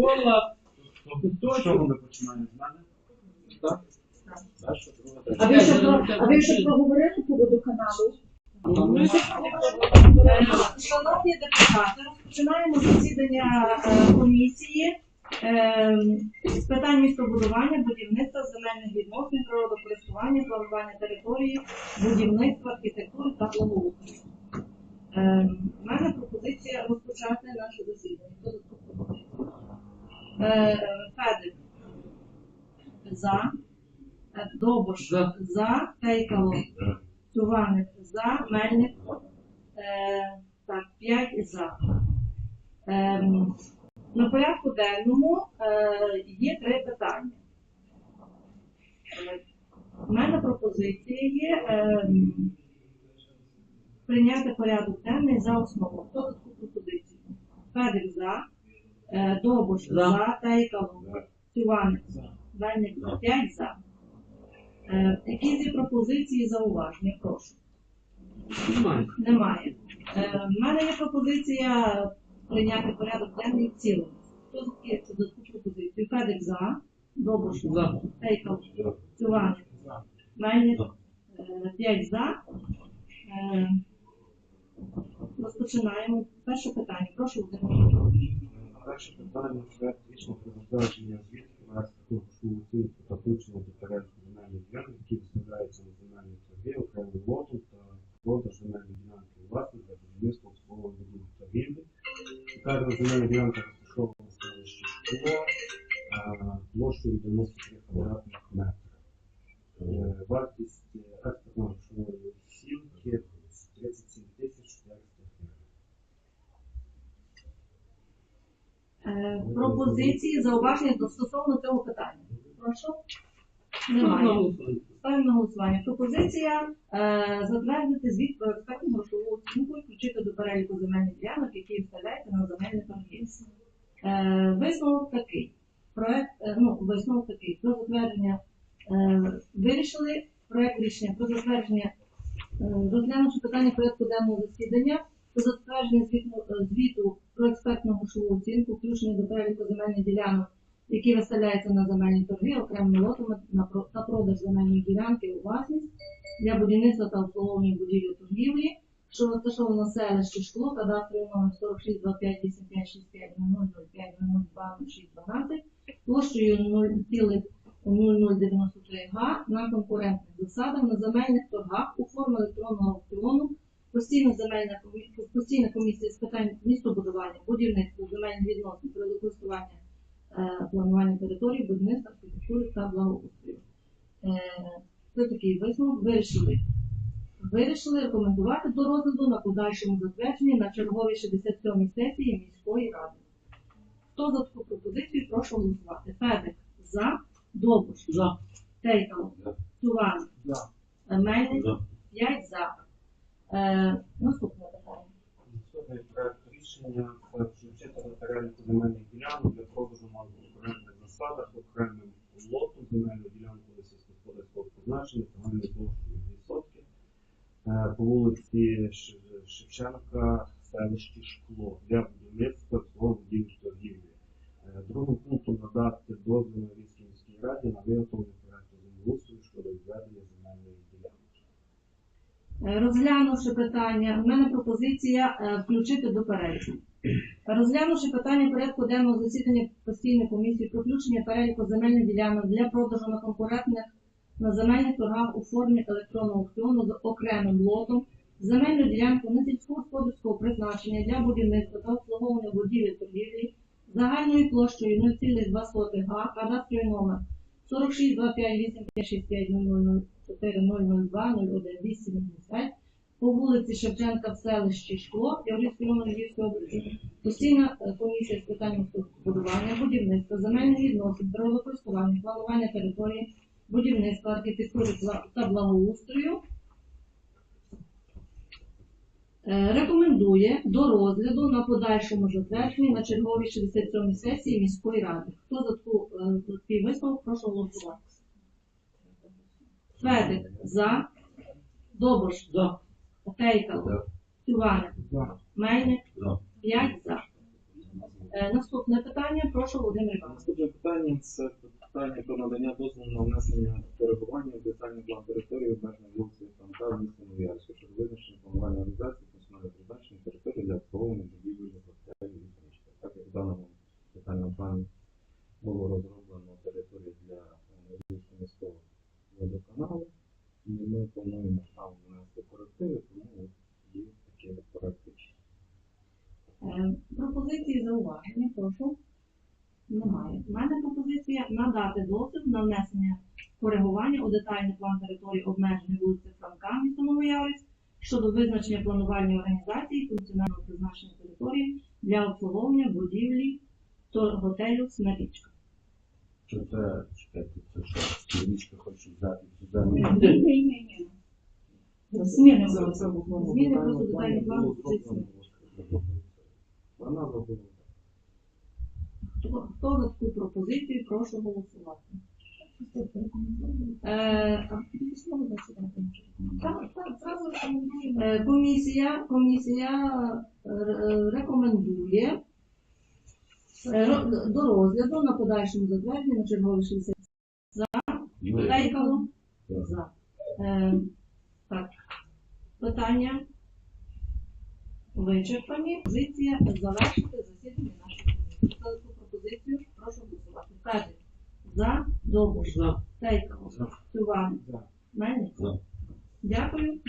Кока-Кола, З чого ми починаємо з мене? Так? А ви ще про а ви ще проговорили по водоканалу? Шановні депутати, розпочинаємо засідання е, комісії е, з питань містобудування, будівництва, земельних відносин, природокористування, планування території, будівництва, архітектури та благоустрою. Е, У мене пропозиція розпочати наше засідання. Хто за? Е, Федик. За. Е, Добош. За. Тейкало. Цуваник за, Мельник. Е, так, 5 за. Ем, на порядку денному е, є три питання. Е, У мене пропозиція є ем, прийняти порядок денний за основу. Хто таку пропозицію? Федик за, е, Довбуш За. за, Тейкало, за, Мельник за, 5 за. Е, якісь є пропозиції зауваження, прошу. Немає. Немає. Е, в мене є пропозиція прийняти порядок денний в цілому. Хто за таку пропозицію? Федик за, Добуш За. Тейков, Цюваник, Мельник, е, п'ять за. Е, Розпочинаємо. Перше питання. Прошу Володимир. Перше питання проект рішення про затвердження звіту на статуту оцінку та включення до переліку земельних ділянок, які виставляються на земельні торги, окремим лотом та продаж земельної ділянки у власність для будівництва обслуговування будівель торгівлі. Вказана земельна ділянка розташована в селищі Шкло, а, площею 93 квадратних Пропозиції, зауваження стосовно цього питання. Прошу. Немає. Ставимо на голосування. Пропозиція е, затвердити звіт про експертну грошову оцінку і включити до переліку земельних ділянок, які вставляються на земельні торги. Е, висновок такий. Проект, е, ну, висновок такий. Про затвердження е, вирішили проект рішення про затвердження, е, розглянувши питання порядку денного засідання, про затвердження звіту, е, звіту про експертну грошову оцінку, включення до переліку земельних ділянок які виставляються на земельні торги окремими лотами на продаж земельної ділянки у власність для будівництва та обслуговування будівлі торгівлі, що розташовано в селищі Шкло, кадастровий номер 46 25 85 65 005 02 06 12, площею 0,0093 га на конкурентних засадах на земельних торгах у формі електронного аукціону Постійна земельна комі- постійна комісія з питань містобудування, будівництва, земельних відносин, природокористування е, планування території, будівництва, архітектури та благоустрою. Е, Це такий висновок. Вирішили. Вирішили рекомендувати до розгляду на подальшому затвердженні на черговій 67-й сесії міської ради. Хто за таку пропозицію, прошу голосувати. Федик за, Довбуш, За. Тейкал, За. Туван, За. Мельник, За. 5 за. Е, наступне Наступний проект рішення це включити до переліку земельних ділянок для продажу на конкурентних засадах окремим лотом земельну ділянку на сільськогосподарського призначення загальною площею 2 сотки е, по вулиці Шевченка, селищі Шкло для будівництва цього будівлі торгівлі. Е, Другим пунктом надати дозвіл на міській раді на виготовлення проекту землеустрою щодо відведення земельної ділянки. Е, Розглянувши питання, в мене пропозиція е, включити до переліку. Розглянувши питання порядку денного засідання постійної комісії про включення переліку земельних ділянок для продажу на конкурентних на земельних торгах у формі електронного аукціону з окремим лотом, земельну ділянку на сільськогосподарського призначення для будівництва та обслуговування будівель торгівлі загальною площею 0,2 га, кадастровий номер 46 25 8565 004 002 01 275 по вулиці Шевченка в селищі Шкло, Яврівської району Львівської області, постійна е, комісія з питань будування, будівництва, земельних відносин, природокористування, планування території, будівництва, архітектури та благоустрою е, рекомендує до розгляду на подальшому затвердженні на черговій 67 сесії міської ради. Хто за таку е, такий висновок, прошу голосувати. Федик за, Добош, Тейкал, За. Тюваник, мене, Мельник, За. 5 за. Е, Наступне питання, прошу Володимир Іванович. Наступне питання це питання про надання дозволу на внесення перебування в детальний план території обмеженої вулиці Франка в місті Новоярську щодо визначення планування організації функціонального призначення території для обслуговування прошу. Немає. У мене пропозиція надати дозвіл на внесення коригування у детальний план території обмеженої вулиці Франка, місто Новоявець, щодо визначення планувальної організації функціонального призначення території для обслуговування будівлі готелю Смирічка. Що це, чекайте, це що, Сирічка хоче взяти цю землю? Ні-ні-ні. Зміни Це- просто. це в Зміни просто детальний план. Вона робила. Хто, за таку пропозицію, прошу голосувати. Е. Е, Комісія, комісія е, рекомендує до розгляду на подальшому затвердженні на чергові 60 Лейкало. За. Е, так. Питання вичерпані. Позиція завершити засідання пропозицію. Прошу голосувати. Кадик. За. Довбуш. За. Тейко. За. Суван. За. Мельник. За. Дякую.